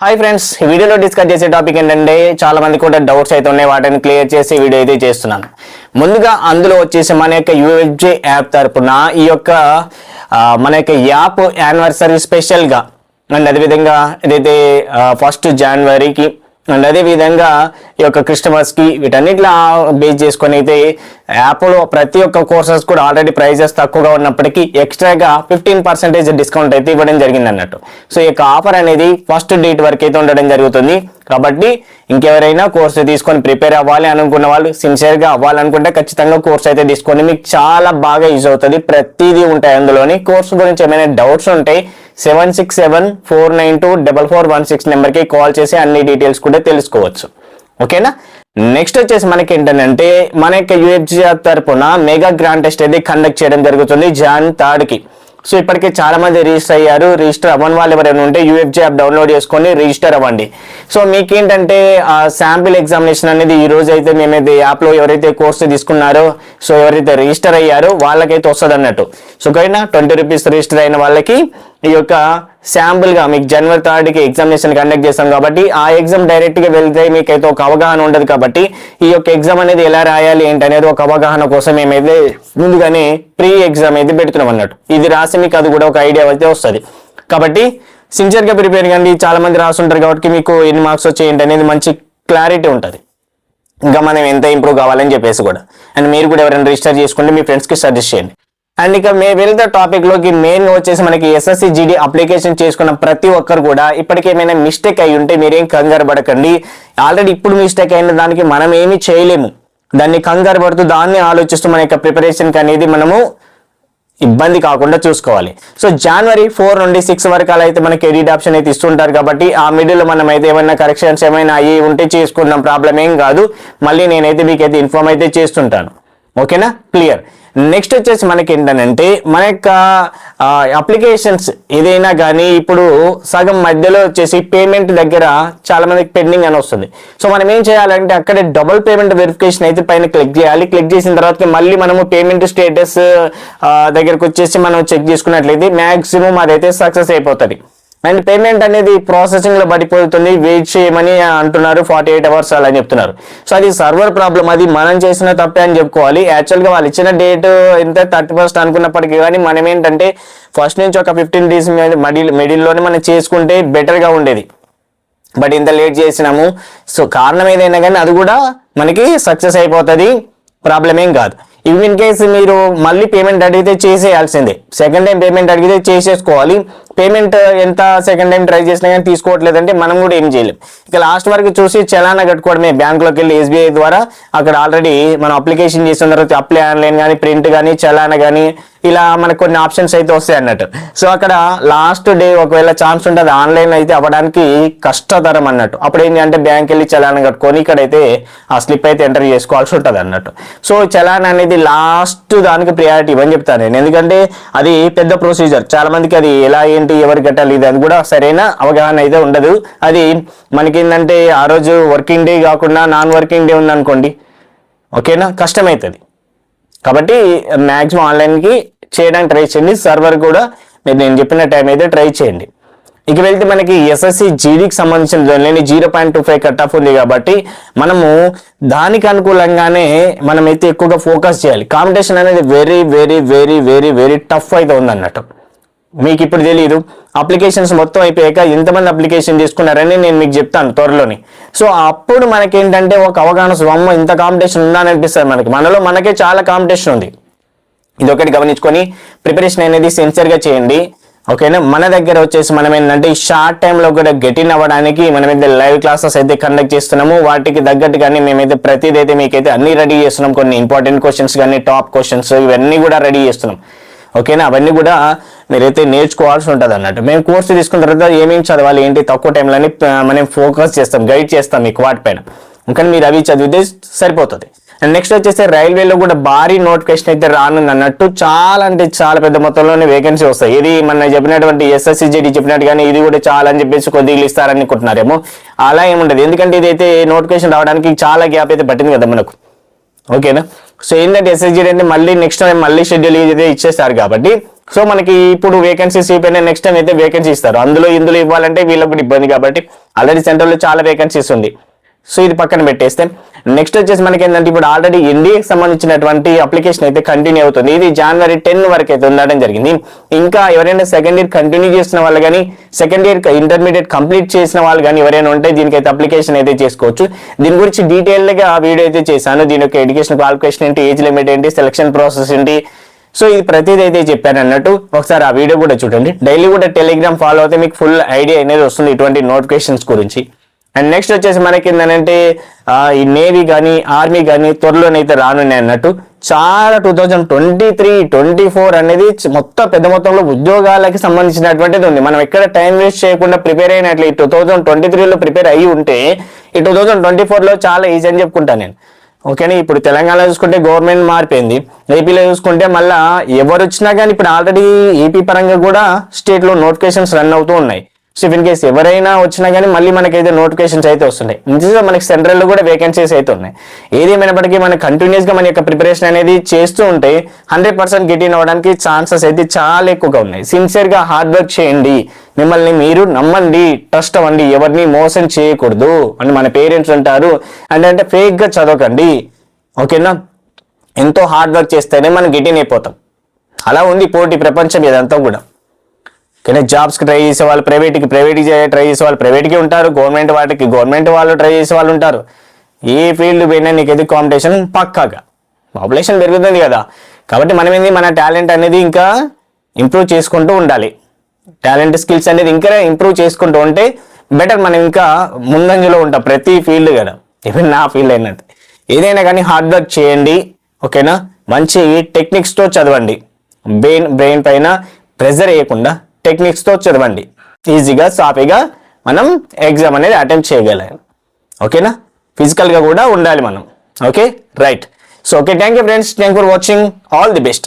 Hi friends ఈ వీడియోలో discuss చేసే టాపిక్ ఏంటంటే చాలా మంది కూడా డౌట్స్ అయితే ఉన్నాయి వాటిని క్లియర్ చేసి వీడియో అయితే చేస్తున్నాను. ముందుగా అందులో వచ్చేసి మన యొక్క యూఎఫ్జే యాప్ తరపున ఈ యొక్క మన యొక్క యాప్ యానివర్సరీ స్పెషల్గా అండ్ అదేవిధంగా ఏదైతే ఫస్ట్ జనవరికి అండ్ అదే విధంగా ఈ యొక్క క్రిస్టమస్కి వీటన్నిటిలో బేస్ చేసుకొని అయితే యాప్లో ప్రతి ఒక్క కోర్సెస్ కూడా ఆల్రెడీ ప్రైజెస్ తక్కువగా ఉన్నప్పటికీ ఎక్స్ట్రాగా ఫిఫ్టీన్ పర్సెంటేజ్ డిస్కౌంట్ అయితే ఇవ్వడం జరిగింది అన్నట్టు సో ఈ యొక్క ఆఫర్ అనేది ఫస్ట్ డేట్ వరకు అయితే ఉండడం జరుగుతుంది. కాబట్టి ఇంకెవరైనా కోర్సు తీసుకొని ప్రిపేర్ అవ్వాలి అనుకున్న వాళ్ళు సిన్సియర్గా అవ్వాలనుకుంటే ఖచ్చితంగా కోర్స్ అయితే తీసుకొని మీకు చాలా బాగా యూజ్ అవుతుంది. ప్రతిదీ ఉంటాయి అందులోని. కోర్సు గురించి ఏమైనా డౌట్స్ ఉంటాయి seven six seven four nine two double four one six నెంబర్కి కాల్ చేసి అన్ని డీటెయిల్స్ కూడా తెలుసుకోవచ్చు. ఓకేనా? నెక్స్ట్ వచ్చేసి మనకి ఏంటంటే మన యొక్క యూఎఫ్జీ తరపున మెగా గ్రాండ్ టెస్ట్ అయితే కండక్ట్ చేయడం జరుగుతుంది జాన్ థర్డ్కి సో ఇప్పటికే చాలా మంది రిజిస్టర్ అయ్యారు. రిజిస్టర్ అవ్వని వాళ్ళు ఎవరైనా ఉంటే యూఎఫ్జీ యాప్ డౌన్లోడ్ చేసుకొని రిజిస్టర్ అవ్వండి. సో మీకేంటంటే ఆ శాంపిల్ ఎగ్జామినేషన్ అనేది ఈ రోజు అయితే మేమైతే యాప్లో ఎవరైతే కోర్సు తీసుకున్నారో సో ఎవరైతే రిజిస్టర్ అయ్యారో వాళ్ళకైతే వస్తుంది అన్నట్టు సో కైనా ట్వంటీ రూపీస్ రిజిస్టర్ అయిన వాళ్ళకి ఈ యొక్క శాంపుల్గా మీకు జనవరి థర్డ్కి ఎగ్జామినేషన్ కండక్ట్ చేస్తాం కాబట్టి ఆ ఎగ్జామ్ డైరెక్ట్గా వెళ్తే మీకైతే ఒక అవగాహన ఉండదు కాబట్టి ఈ యొక్క ఎగ్జామ్ అనేది ఎలా రాయాలి ఏంటి అనేది ఒక అవగాహన కోసం మేమైతే ముందుగానే ప్రీ ఎగ్జామ్ అయితే పెడుతున్నాం అన్నట్టు. ఇది రాసి మీకు అది కూడా ఒక ఐడియా అయితే వస్తుంది. కాబట్టి సిన్సియర్గా ప్రిపేర్ కండి. చాలా మంది రాస్తుంటారు కాబట్టి మీకు ఎన్ని మార్క్స్ వచ్చాయి ఏంటి అనేది మంచి క్లారిటీ ఉంటుంది. ఇంకా మనం ఎంత ఇంప్రూవ్ కావాలని చెప్పేసి కూడా. అండ్ మీరు కూడా ఎవరైనా రిజిస్టర్ చేసుకుంటే మీ ఫ్రెండ్స్కి సజెస్ట్ చేయండి. అండ్ ఇక మే వెళ్తే టాపిక్లోకి మెయిన్ వచ్చేసి మనకి ఎస్ఎస్సి జీడీ అప్లికేషన్ చేసుకున్న ప్రతి ఒక్కరు కూడా ఇప్పటికేమైనా మిస్టేక్ అయి ఉంటే మీరేం కంగారు పడకండి. ఆల్రెడీ ఇప్పుడు మిస్టేక్ అయిన దానికి మనం ఏమీ చేయలేము. దాన్ని కంగారు పడుతూ దాన్ని ఆలోచిస్తూ మన యొక్క ప్రిపరేషన్కి అనేది మనము ఇబ్బంది కాకుండా చూసుకోవాలి. సో జనవరి ఫోర్ నుండి సిక్స్ వరకు అలా అయితే మనకి ఎడిట్ ఆప్షన్ అయితే ఇస్తుంటారు కాబట్టి ఆ మిడిల్ మనం అయితే ఏమైనా కరెక్షన్స్ ఏమైనా అయ్యి ఉంటే చేసుకున్నాం ప్రాబ్లం ఏం కాదు. మళ్ళీ నేనైతే మీకైతే ఇన్ఫార్మ్ అయితే చేస్తుంటాను. ఓకేనా క్లియర్ నెక్స్ట్ వచ్చేసి మనకి ఏంటంటే మన యొక్క అప్లికేషన్స్ ఏదైనా కానీ ఇప్పుడు సగం మధ్యలో వచ్చేసి పేమెంట్ దగ్గర చాలా మందికి పెండింగ్ అని వస్తుంది. సో మనం ఏం చేయాలంటే అక్కడే డబుల్ పేమెంట్ వెరిఫికేషన్ అయితే పైన క్లిక్ చేయాలి. క్లిక్ చేసిన తర్వాత మళ్ళీ మనము పేమెంట్ స్టేటస్ దగ్గరకు వచ్చేసి మనం చెక్ చేసుకున్నట్లయితే మ్యాక్సిమం అదైతే సక్సెస్ అయిపోతుంది. అండ్ పేమెంట్ అనేది ప్రాసెసింగ్లో పడిపోతుంది. వెయిట్ చేయమని అంటున్నారు. ఫార్టీ ఎయిట్ అవర్స్ అలా అని చెప్తున్నారు. సో అది సర్వర్ ప్రాబ్లం అది మనం చేసిన తప్పే అని చెప్పుకోవాలి. యాక్చువల్గా వాళ్ళు ఇచ్చిన డేట్ ఎంత? థర్టీ ఫస్ట్ అనుకున్నప్పటికీ కానీ మనం ఏంటంటే ఫస్ట్ నుంచి ఒక ఫిఫ్టీన్ డేస్ మిడిల్ మిడిల్లోనే మనం చేసుకుంటే బెటర్గా ఉండేది. బట్ ఇంత లేట్ చేసినాము. సో కారణం ఏదైనా కానీ అది కూడా మనకి సక్సెస్ అయిపోతుంది. ప్రాబ్లం ఏం కాదు. ఇవి ఇన్ కేసు మీరు మళ్ళీ పేమెంట్ అడిగితే చేసేయాల్సిందే. సెకండ్ టైం పేమెంట్ అడిగితే చేసేసుకోవాలి. పేమెంట్ ఎంత సెకండ్ టైం ట్రై చేసినా కానీ తీసుకోవట్లేదంటే మనం కూడా ఏం చేయలేం. ఇక లాస్ట్ వరకు చూసి చలానా కట్టుకోవడమే. బ్యాంకులోకి వెళ్ళి ఎస్బీఐ ద్వారా అక్కడ ఆల్రెడీ మనం అప్లికేషన్ చేసిన తర్వాత అప్లై ఆన్లైన్ కానీ ప్రింట్ కానీ చలానా కానీ ఇలా మనకు కొన్ని ఆప్షన్స్ అయితే వస్తాయి అన్నట్టు. సో అక్కడ లాస్ట్ డే ఒకవేళ ఛాన్స్ ఉంటుంది ఆన్లైన్ అయితే అవ్వడానికి కష్టతరం అన్నట్టు. అప్పుడు ఏంటి అంటే బ్యాంక్ వెళ్ళి చలాన్ కట్టుకొని ఇక్కడైతే ఆ స్లిప్ అయితే ఎంటర్ చేసుకోవాల్సి ఉంటుంది అన్నట్టు. సో చలాన్ అనేది లాస్ట్ దానికి ప్రియారిటీ ఇవ్వని చెప్తాను నేను. ఎందుకంటే అది పెద్ద ప్రొసీజర్ చాలా మందికి అది ఎలా ఏంటి ఎవరు కట్టాలి? ఇది అది కూడా సరైన అవగాహన అయితే ఉండదు. అది మనకి ఏంటంటే ఆ రోజు వర్కింగ్ డే కాకుండా నాన్ వర్కింగ్ డే ఉందనుకోండి. ఓకేనా? కష్టమవుతుంది కాబట్టి మ్యాక్సిమం ఆన్లైన్కి చేయడానికి ట్రై చేయండి. సర్వర్ కూడా మీరు నేను చెప్పిన టైం అయితే ట్రై చేయండి. ఇక వెళ్తే మనకి ఎస్ఎస్సి జీడీకి సంబంధించిన లేని zero point two five cut off ఉంది కాబట్టి మనము దానికి అనుకూలంగానే మనమైతే ఎక్కువగా ఫోకస్ చేయాలి. కాంపిటీషన్ అనేది very very very very very tough అయితే ఉంది అన్నట్టు మీకు ఇప్పుడు తెలియదు అప్లికేషన్స్ మొత్తం అయిపోయాక ఎంతమంది అప్లికేషన్ తీసుకున్నారని నేను మీకు చెప్తాను త్వరలోని. సో అప్పుడు మనకేంటంటే ఒక అవగాహన స్వమ్మ ఇంత కాంపిటీషన్ ఉందా అని అనిపిస్తుంది మనకి. మనలో మనకే చాలా కాంపిటీషన్ ఉంది. ఇది ఒకటి గమనించుకొని ప్రిపరేషన్ అనేది సిన్సియర్గా చేయండి. ఓకేనా మన దగ్గర వచ్చేసి మనం ఏంటంటే ఈ షార్ట్ టైంలో కూడా గెటిన్ అవ్వడానికి మనమైతే లైవ్ క్లాసెస్ అయితే కండక్ట్ చేస్తున్నాము. వాటికి తగ్గట్టుగానే మేమైతే ప్రతిదైతే మీకైతే అన్ని రెడీ చేస్తున్నాం. కొన్ని ఇంపార్టెంట్ క్వశ్చన్స్ కానీ టాప్ క్వశ్చన్స్ ఇవన్నీ కూడా రెడీ చేస్తున్నాం. ఓకేనా? అవన్నీ కూడా మీరైతే నేర్చుకోవాల్సి ఉంటుంది అన్నట్టు. మేము కోర్సు తీసుకున్న తర్వాత ఏమేమి చదవాలి ఏంటి తక్కువ టైంలోనే మనం ఫోకస్ చేస్తాం గైడ్ చేస్తాం మీకు వాటిపైన కానీ మీరు అవి చదివితే సరిపోతుంది. అండ్ నెక్స్ట్ వచ్చేసి రైల్వేలో కూడా భారీ నోటిఫికేషన్ అయితే రానుంది అన్నట్టు. చాలా అంటే చాలా పెద్ద మొత్తంలోనే వేకెన్సీ వస్తాయి. ఇది మన చెప్పినటువంటి ఎస్ఎస్సిజేడి చెప్పినట్టుగానే ఇది కూడా చాలా అని చెప్పేసి కొద్దిగా ఇస్తారని అనుకుంటున్నారేమో. అలా ఏముండదు. ఎందుకంటే ఇదైతే నోటిఫికేషన్ రావడానికి చాలా గ్యాప్ అయితే పట్టింది కదా మనకు. ఓకేనా? సో ఏంటంటే ఎస్ఎస్జీ అంటే మళ్ళీ నెక్స్ట్ టైం మళ్ళీ షెడ్యూల్ అయితే ఇచ్చేస్తారు కాబట్టి. సో మనకి ఇప్పుడు వేకెన్సీస్ అయిపోయినా నెక్స్ట్ టైం అయితే వేకెన్సీ ఇస్తారు. అందులో ఇందులో ఇవ్వాలంటే వీళ్ళకి ఇబ్బంది కాబట్టి. ఆల్రెడీ సెంటర్లో చాలా వేకెన్సీస్ ఉంది. సో ఇది పక్కన పెట్టేస్తే. నెక్స్ట్ వచ్చేసి మనకి ఏంటంటే ఇప్పుడు ఆల్రెడీ ఎన్డీఏకి సంబంధించినటువంటి అప్లికేషన్ అయితే కంటిన్యూ అవుతుంది. ఇది జనవరి టెన్ వరకు అయితే ఉండడం జరిగింది. ఇంకా ఎవరైనా సెకండ్ ఇయర్ కంటిన్యూ చేసిన వాళ్ళు కానీ సెకండ్ ఇయర్ ఇంటర్మీడియట్ కంప్లీట్ చేసిన వాళ్ళు కానీ ఎవరైనా ఉంటే దీనికైతే అప్లికేషన్ అయితే చేసుకోవచ్చు. దీని గురించి డీటెయిల్గా ఆ వీడియో అయితే చేశాను. దీని యొక్క ఎడ్యుకేషన్ క్వాలిఫికేషన్ ఏంటి ఏజ్ లిమిట్ ఏంటి సెలక్షన్ ప్రాసెస్ ఏంటి? సో ఇది ప్రతిదీ అయితే చెప్పాను అన్నట్టు. ఒకసారి ఆ వీడియో కూడా చూడండి. డైలీ కూడా టెలిగ్రామ్ ఫాలో అయితే మీకు ఫుల్ ఐడియా అనేది వస్తుంది ఇటువంటి నోటిఫికేషన్స్ గురించి. అండ్ నెక్స్ట్ వచ్చేసి మనకి ఏంటంటే ఈ నేవీ కానీ ఆర్మీ కానీ త్వరలోనైతే రానున్నాయి అన్నట్టు. చాలా two thousand twenty three twenty four అనేది మొత్తం పెద్ద మొత్తంలో ఉద్యోగాలకి సంబంధించినటువంటిది ఉంది. మనం ఎక్కడ టైం వేస్ట్ చేయకుండా ప్రిపేర్ అయినట్లు ఈ టూ థౌజండ్ ట్వంటీ త్రీలో ప్రిపేర్ అయ్యి ఉంటే ఈ టూ థౌజండ్ ట్వంటీ ఫోర్లో చాలా ఈజీ అని చెప్పుకుంటాను నేను. ఓకేనా ఇప్పుడు తెలంగాణ చూసుకుంటే గవర్నమెంట్ మారిపోయింది ఏపీలో చూసుకుంటే మళ్ళీ ఎవరు వచ్చినా కానీ ఇప్పుడు ఆల్రెడీ ఏపీ పరంగా కూడా స్టేట్లో నోటిఫికేషన్స్ రన్ అవుతూ ఉన్నాయి. సో ఇన్ కేసు ఎవరైనా వచ్చినా కానీ మళ్ళీ మనకైతే నోటిఫికేషన్స్ అయితే వస్తున్నాయి. నిజంగా మనకి సెంట్రల్లో కూడా వేకెన్సీస్ అయితే ఉన్నాయి. ఏది మనం కంటిన్యూస్గా మన యొక్క ప్రిపరేషన్ అనేది చేస్తూ ఉంటే హండ్రెడ్ పర్సెంట్ గెట్ ఇన్ అవ్వడానికి ఛాన్సెస్ అయితే చాలా ఎక్కువగా ఉన్నాయి. సిన్సియర్గా హార్డ్ వర్క్ చేయండి. మిమ్మల్ని మీరు నమ్మండి ట్రస్ట్ అవ్వండి. ఎవరిని మోసం చేయకూడదు అని మన పేరెంట్స్ అంటారు. అంటే అంటే ఫేక్గా చదవకండి. ఓకేనా ఎంతో హార్డ్ వర్క్ చేస్తేనే మనం గెట్ ఇన్ అయిపోతాం. అలా ఉంది పోటీ ప్రపంచం ఇదంతా కూడా. కానీ జాబ్స్కి ట్రై చేసే వాళ్ళు ప్రైవేట్కి ప్రైవేట్కి ట్రై చేసే వాళ్ళు ప్రైవేట్కి ఉంటారు. గవర్నమెంట్ వాటికి గవర్నమెంట్ వాళ్ళు ట్రై చేసే వాళ్ళు ఉంటారు. ఏ ఫీల్డ్ పోయినా నీకు ఎదురు కాంపిటీషన్ పక్కాగా. పాపులేషన్ పెరుగుతుంది కదా. కాబట్టి మనం ఏంది? మన టాలెంట్ అనేది ఇంకా ఇంప్రూవ్ చేసుకుంటూ ఉండాలి. టాలెంట్ స్కిల్స్ అనేది ఇంకా ఇంప్రూవ్ చేసుకుంటూ ఉంటే బెటర్ మనం ఇంకా ముందంజలో ఉంటాం ప్రతి ఫీల్డ్ కదా ఈవెన్ నా ఫీల్డ్ అయినట్టు ఏదైనా కానీ హార్డ్ వర్క్ చేయండి. ఓకేనా మంచి టెక్నిక్స్తో చదవండి. బ్రెయిన్ బ్రెయిన్ పైన ప్రెజర్ వేయకుండా టెక్నిక్స్తో చదవండి. ఈజీగా సాఫీగా మనం ఎగ్జామ్ అనేది అటెంప్ట్ చేయగలం. ఓకేనా ఫిజికల్గా కూడా ఉండాలి మనం. Okay right so okay thank you friends thank for watching all the best